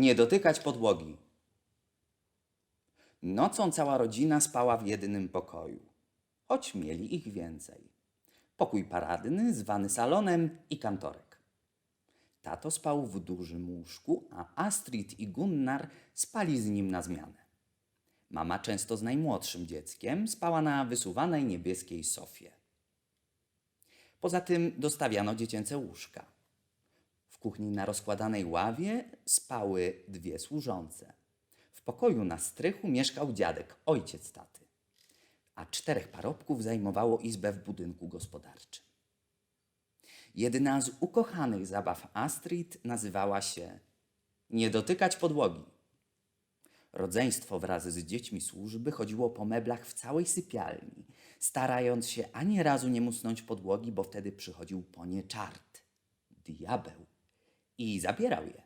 Nie dotykać podłogi. Nocą cała rodzina spała w jednym pokoju, choć mieli ich więcej. Pokój paradny, zwany salonem i kantorek. Tato spał w dużym łóżku, a Astrid i Gunnar spali z nim na zmianę. Mama często z najmłodszym dzieckiem spała na wysuwanej niebieskiej sofie. Poza tym dostawiano dziecięce łóżka. Kuchni na rozkładanej ławie spały dwie służące. W pokoju na strychu mieszkał dziadek, ojciec taty, a czterech parobków zajmowało izbę w budynku gospodarczym. Jedna z ukochanych zabaw Astrid nazywała się Nie dotykać podłogi. Rodzeństwo wraz z dziećmi służby chodziło po meblach w całej sypialni, starając się ani razu nie musnąć podłogi, bo wtedy przychodził po nie czart, diabeł, i zabierał je.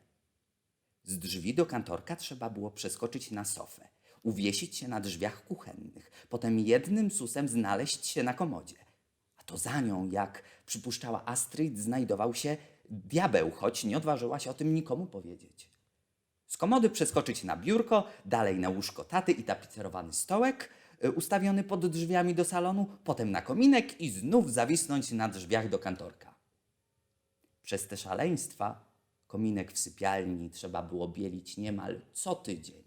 Z drzwi do kantorka trzeba było przeskoczyć na sofę, uwiesić się na drzwiach kuchennych, potem jednym susem znaleźć się na komodzie. A to za nią, jak przypuszczała Astrid, znajdował się diabeł, choć nie odważyła się o tym nikomu powiedzieć. Z komody przeskoczyć na biurko, dalej na łóżko taty i tapicerowany stołek y, ustawiony pod drzwiami do salonu, potem na kominek i znów zawisnąć na drzwiach do kantorka. Przez te szaleństwa kominek w sypialni trzeba było bielić niemal co tydzień.